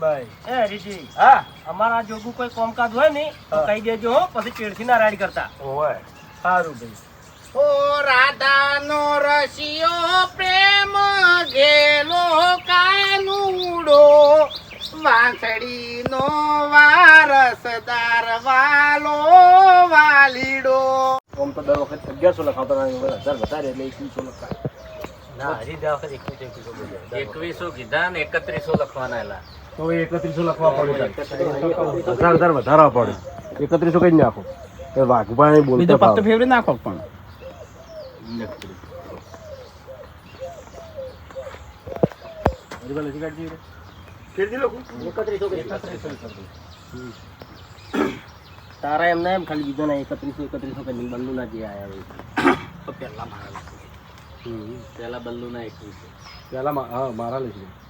ભાઈ. એ હરીજી હા. અમારા જોગું કોઈ કામકાજ હોય ને તો. કહી દેજો હો પછી પેડથી ના રાઈડ કરતા. હોય સારું ભાઈ. ઓ રાધાનો રસિયો પ્રેમ ગેલો કાનુડો વાંસળીનો વારસદાર વાલો વાલીડો. ઓમ તો દર વખત અગિયારસો લખાવતા હજાર વધારે એટલે એકવીસો લખાય ના હજી દર વખત એકવીસ. એકવીસો કીધા ને એકત્રીસો લખવાના એલા. તો એ એકત્રીસો લખવા પડે હજાર હજાર વધારવા પડે એકત્રીસો કઈ નાખો તો વાઘુભાઈ બોલતા ફાવે. ફેવરેટ નાખો પણ. તારા એમ ના એમ ખાલી બીજો ના એકત્રીસો એકત્રીસો કે નહીં બંધુ ના જે આવ્યા હોય તો પહેલા મારા હમ. પેલા બલ્લુ ના એકવીસો પહેલા હા મારા લખી એ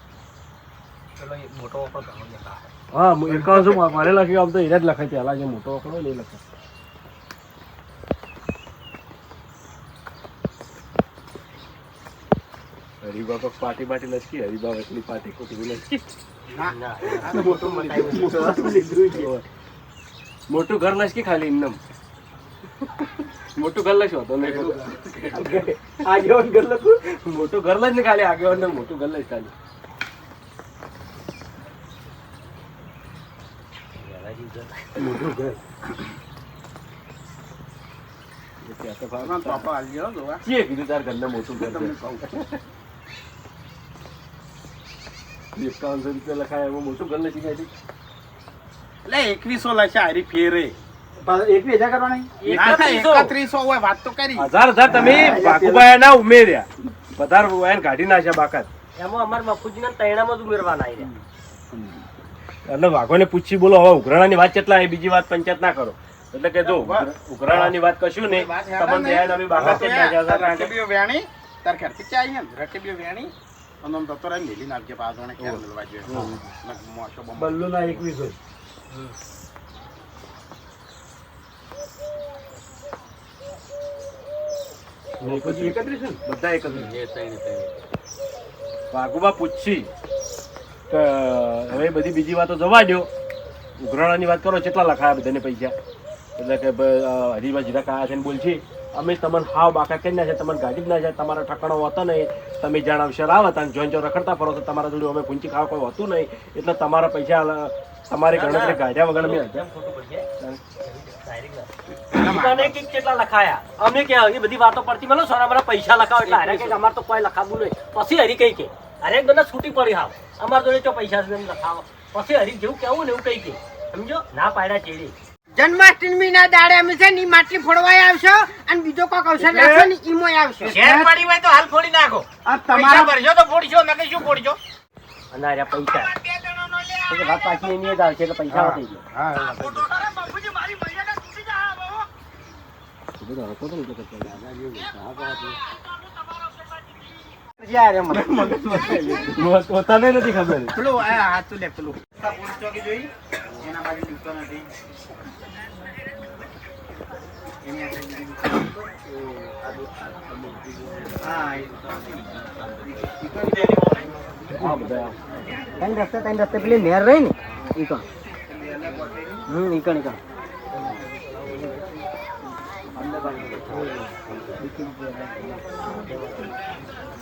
મોટો વખત ઘણો દેખાય. હા. એકાઉન્ટ શું મારે લખ્યું આમ તો એને જ લખાય પહેલા જે મોટો વખડો એ લખાય. હરિભા પાટી પાટી લચકી હરિભા એટલી પાટી ખોટી લચકી. મોટું ઘર લચકી ખાલી એમનેમ મોટું ઘર લખશો તો નહીં આગેવાન ઘર મોટું ઘર જ ને ખાલી આગેવાન મોટું ઘર જ ખાલી. મોટું ઘર. એ ત્યાં તો ભાવ તો પાપા હાલ ગયો જોવા ચીએ કીધું તાર ઘરને મોટું ઘર તમને કહું એકાવનસો રૂપિયા લખાય એમાં મોટું ઘર લચી કાઢી એટલે એકવીસો લખ્યા હારી ફેરે. એકવીસ હજાર કરવાની? એકત્રીસો. હોય વાત તો કરી. હજાર હજાર તમે બાકુભાઈ ના ઉમેર્યા. વધારે એને કાઢી નાખ્યા બાકાત. એમાં અમારા બાપુજીના તૈણામાં જ ઉમેરવાના આવ્યા રહ્યા. એટલે વાઘોને પૂછી બોલો હવે ઉઘરાણાની વાત કેટલા બીજી વાત પંચાયત ના કરો. એટલે કે જો ઉઘરાણાની વાત કશું નહીં. તમને ધ્યાન અમે બાકાત રકેબીઓ વેણી. તાર ઘરથી ચા આઈ ને રકેબીઓ વેણી. અને તો રહે મેલી નાખજે પાછો ખેર મળવા જોઈએ. બમો. બલ્લુના એકવીસો પછી એકત્રીસ બધા એકત્રીસ. ત્રણ વાઘુબા પૂછી. કે હવે બધી બીજી વાતો જવા દો ઉઘરાણાની વાત કરો કેટલા લખાયા બધાને પૈસા? એટલે કે ભઈ, અ, જીરા કાયા છે ને બોલ છે અમે તમને હાવ બાકા કરી નાખ્યા તમને ગાડી જ ના છે તમારા ઠકાણો હોતો નહીં. તમે જાણ અવસર આવતા અને જોઈન જો રખડતા ફરો તો તમારા જોડે અમે પૂંચી ખાવા કોઈ હોતું નહીં. એટલે તમારા પૈસા તમારી ગણતરી ગાઢ્યા વગર અમે કેટલા લખાયા? અમે કે બધી વાતો પડતી મને સોના મારા પૈસા લખાવ. એટલે અમારે તો કોઈ લખાવું નહીં. પછી હરી કઈ કે અરે બધા છૂટી પડી હાવ. અમારા જોડે તો પૈસા છે એમ લખાવો. પછી હરી જેવું કેવું ને એવું કઈ કે સમજો? ના પાડ્યા ચેડી. જન્માષ્ટમી ના દાડે અમે છે ને માટલી ફોડવાય આવશો અને બીજો કોક અવસર રાખશો ને ઈમો આવશો. શેર પડી હોય તો હાલ ફોડી નાખો. તમારા ભરજો તો ફોડજો નકે શું ફોડજો અને પૈસા. વાત પાછી એની જ આવશે એટલે પૈસા થઈ ગયા. પોતાને નથી ખબર. પેલું હાથું લે પેલું. ચોકી જોઈ. એના બાજુ ડૂબતો નથી. ત્રણ રસ્તે ત્રણ રસ્તે. પેલી નેર રહી ને ઈકણ હમ ઈકણ ઈકણ અંદર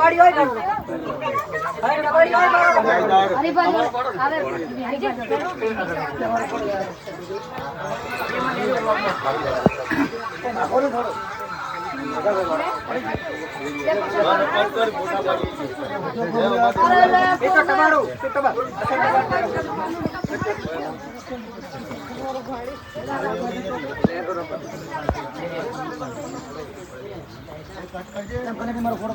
বাড়ি হয় আরে મારો ફોટો પાડી નાખો મારો ફોટો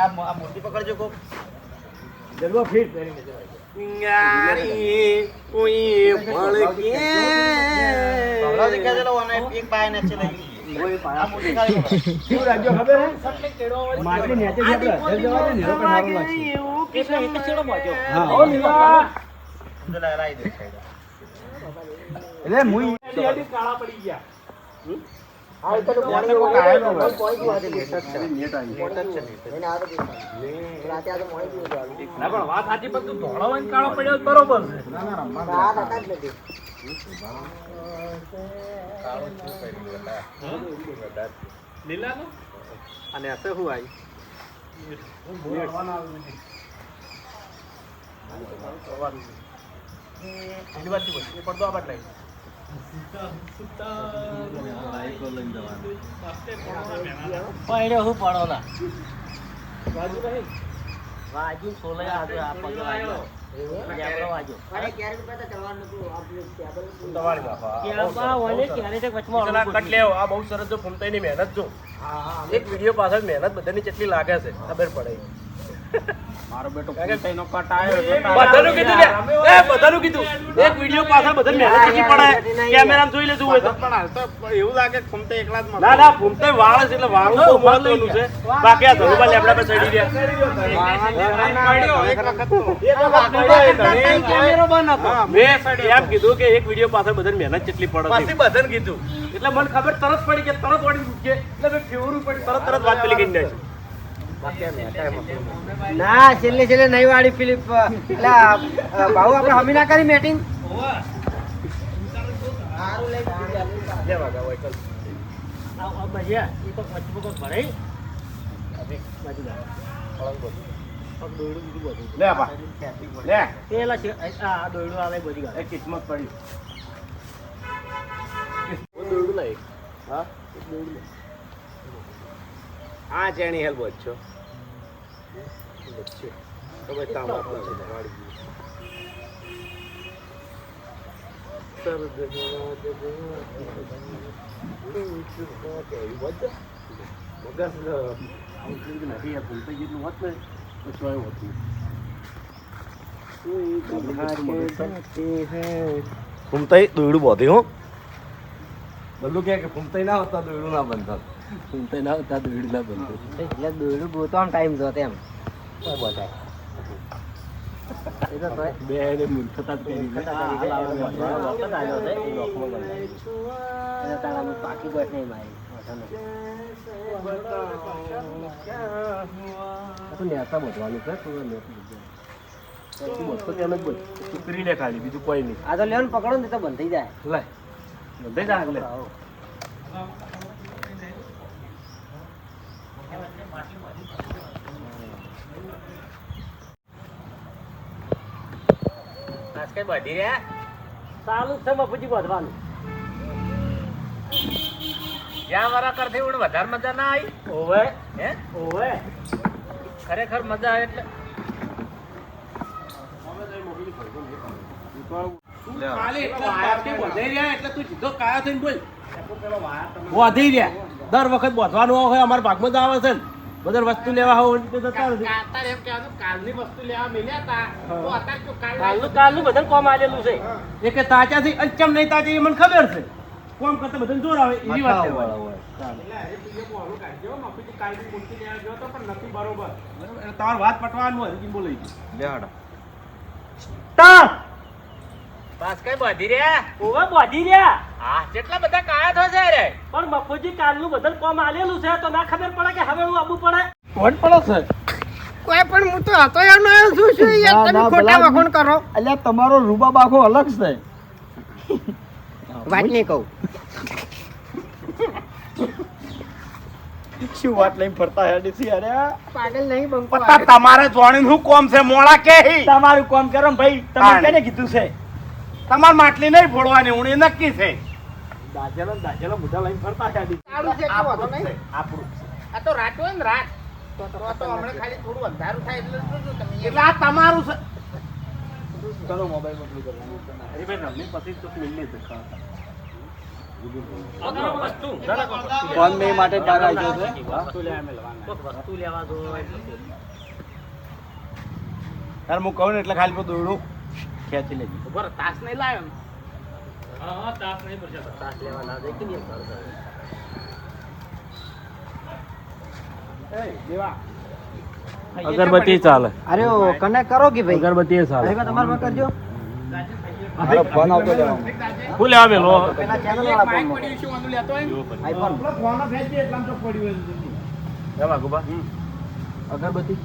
કેવું મોટી પકડજો કોક. જલવો ફીટ છે આપણે. અધર જવા દે ને એનો પણ સારો લાગશે. એટલે. હા. હો, લીલા. એટલે મુઈ કાળા પડી ગયા. અને હશે શું આવી. એની વાત પડદો આ બદલાય પડ્યો હું પડો ના વાજુ સોલે આજે આ પગે વાજ્યો લેબડો વાજ્યો અરે ક્યારે રૂપિયા તો ચડવાનું નતું. આપણે ટેબલ હતું. તમારી બાપા ક્યાં બા વળે ક્યારે તે વચમાં ચલા અડવું કટ લેવો આ બહુ સરસ જો ફૂમતાઈની મહેનત જો એક વીડિયો પાછળ મહેનત બધાની કેટલી લાગે છે ખબર પડે મારો બેટો ફૂમતાઈનો કટ આવ્યો બધાનું કીધું લે. એ બધાનું કીધું. એક વિડિયો પાછળ બધા મહેનત કેટલી પડે. કેમેરા જોઈ લેતું હોય તો. પણ હાલ તો એવું લાગે કે ફૂમતે એકલા જ ના ના ફૂમતે વાળ છે એટલે વાળું તો મહત્વનું છે. બાકી આ ધરુબા લેબડા પર ચડી રહ્યા વખત મેં એમ કીધું કે એક વીડિયો પાછળ બધાની મહેનત કેટલી પડે બધાને કીધું. એટલે મને ખબર તરત પડી કે તરત વળી કે એટલે મેં ફેવરું પડી તરત તરત વાત પેલી કરી નાખી. ના છેલ્લે છેલ્લે નહીં વાળી ફિલિપ એટલે ભાઉ આપણે હમી ના કરી મેટિંગ કિસ્મત પડી. ભજીયા, એ હા? દોરડું બીજું આ આ દોરડું આવે બધી ગાડી. એ કિસ્મત પડી ચેણી હેલ બોજ છો નથી યાર ભૂલતા જેટલું હોત ને તો ચોય હોતું ફૂમતાઈ દોયડું બોધી હો. બધું કે ફૂમતાઈ ના હોતા દોયડું ના બનતા. ફૂમતાઈ ના હોતા દોયડું ના બનતું. એટલે દોરડું ગોતવાનો time જોતો એમ. એ તો તોય. બે મૂર્ખતા જ પાકી ગોઠ નહીં મારી. તો નેતા બધવાનું છે. તું. તું જ. તું લે ખાલી બીજું કોઈ નહીં. આ તો લેવાનું પકડો ને તો બંધ જાય. લે. બંધાઈ જા કઈ બધી રે? ચાલુ છે બાપુજી બધવાનું જ્યાં વાળા કરતી ઉડ વધારે મજા ના આવી? ઓવે, હે? ઓવે. ખરેખર મજા આવે એટલે. વધી રહ્યા. દર વખત બોધવાનું હોય અમારા ભાગમાં જ આવે છે ને. બધા વસ્તુ લેવા તો નથી એમ કહેવાનું કાલની વસ્તુ લેવા મિલ્યા હતા તો અત્યારે તો કાલનું કાલનું બધા કોમ આલેલું છે. એ કે તાચા થી અચમ નહીં તાચા એ મને ખબર છે. કોમ કરતા બધા જોર આવે એવી વાત તો બરોબર. તમારે વાત પટવાનું હોય બોલાઈ ગયું. સ્ટાર્ટ! બસ કઈ બધી રહ્યા? ઓવે બોધી રહ્યા. હા જેટલા બધા કાયા થો છે રે પણ મફુજી કાલનું બધું કોમ આલેલું છે તો ના ખબર પડે કે હવે હું આબુ પડે? કોણ પડે છે? કોઈ પણ હું તો હતો એનો શું શું યાર તમે ખોટા વખણ કરો. અલ્યા તમારો રૂબા બાખો અલગ છે. વાત નહીં કહું. શું વાત લઈને ફરતા હેડી છે અરે? પાગલ નહીં બંકો તમારે જોણી શું કોમ છે મોળા કે તમારું કોમ કરો ને ભાઈ તમે. કેને કીધું છે? તમાર માટલી નહીં ફોડવાની હું એ નક્કી છે. દાજેલો દાજેલો મુદ્દા લઈને ફરતા સારું છે કે વાંધો નહીં. આપણું આ તો રાત હોય ને રાત. તો તો હમણાં ખાલી થોડું અંધારું થાય એટલે જોજો તમે એટલે આ તમારું છે. ચલો મોબાઈલ મોકલી કરવાનું. અરે ભાઈ રમણી પછી તો મિલી જ વસ્તુ. ફોન મે માટે તાર આવ્યો છે કોઈક વસ્તુ લેવા દો તાર હું કહું ને એટલે ખાલી પર દોડું ખેંચી લેજે. ઊભો રહો, તાસ નહીં લાવ્યો ને. તાસ લેવા ના જાય કે નહીં. અગરબત્તી ચાલે. અરે કને કરો કે ભાઈ? અગરબત્તી ચાલે. તમારે માં કરજો. ફોન આવતો જાવ ફૂલે લેવા મેલો પેલા ચેનલ વાળા ફોન પડ્યું શું આનું લેતો આઈફોન ફોન ફેંચી એટલામાં તો પડ્યું હોય. એવા ગુબા અગરબત્તી.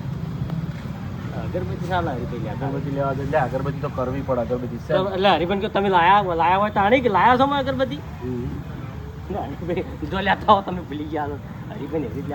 અગરબત્તી ચાલે હરીભાઈ અગરબત્તી લેવા દે લે અગરબત્તી તો કરવી પડે અગરબત્તી એટલે હરિભાઈ કે તમે લાયા લાયા હોય તો આણી કે લાયા છો અગરબત્તી? જો લેતા હો તમે ભૂલી ગયા છો. હરીભાઈ ને એવી જ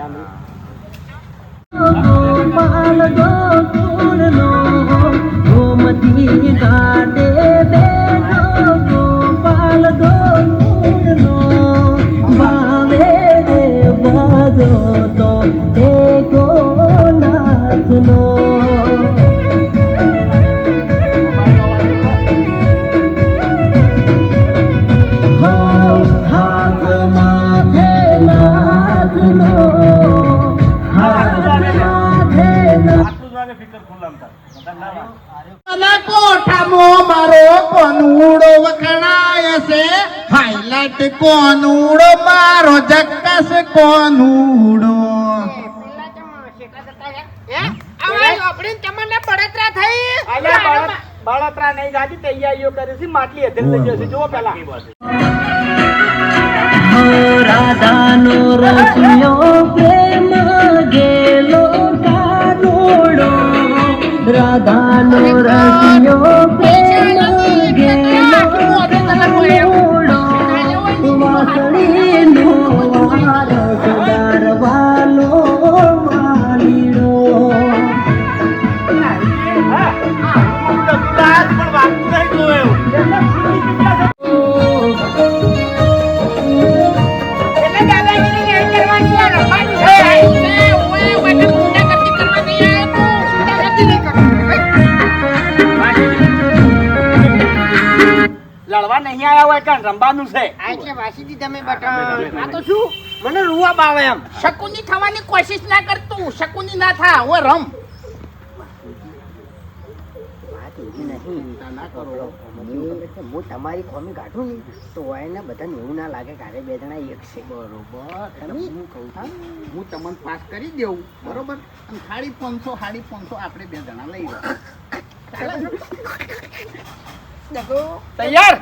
તમને બળતરા નહીં જાતી તૈયારીઓ કરી છે માટલી હથેર લઈ જશે જુઓ પેલા. રાધાનો રસિયો આયા રમવાનું છે. આ એટલે વાસીથી તમે બટા આ તો શું? મને રૂવા બાવે એમ. શકુની થવાની કોશિશ ના કરતું શકુની ના થા હું રમ. હું તમારી ખોમી કાઢું ને તો એને બધાને એવું ના લાગે કે બે જણા એક છે. બરોબર. હું કહું છું? હું તમને પાસ કરી દેવું બરોબર? અને સાડી પાંચસો સાડી પાંચસો આપણે બે જણા લઈ રહ્યો તૈયાર?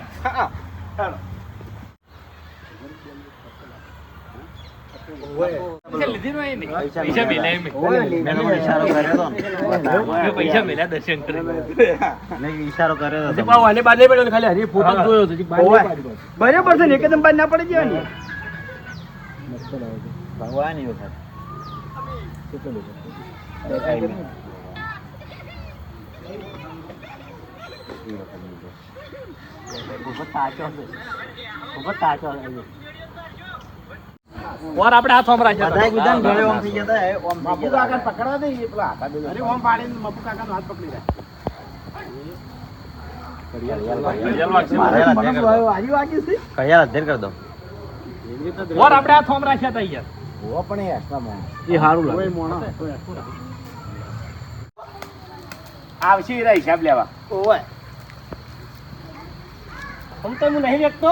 બરાબર છે એકદમ બાદ ના પડી જાય ને? ભગવાન એવું થાય. વાર આપણે હાથ વાપરા છે બધા ઓમ થઈ ગયા હતા ઓમ બાપુ. કાકા પકડવા દે એ પેલા હાથા અરે ઓમ પાડીને બાપુ કાકાનો હાથ પકડી રહ્યા આપણે હાથ પણ એ એ સારું લાગે. આવશે હિસાબ લેવા. ઓય. આમ તો હું નહીં વ્યક્તો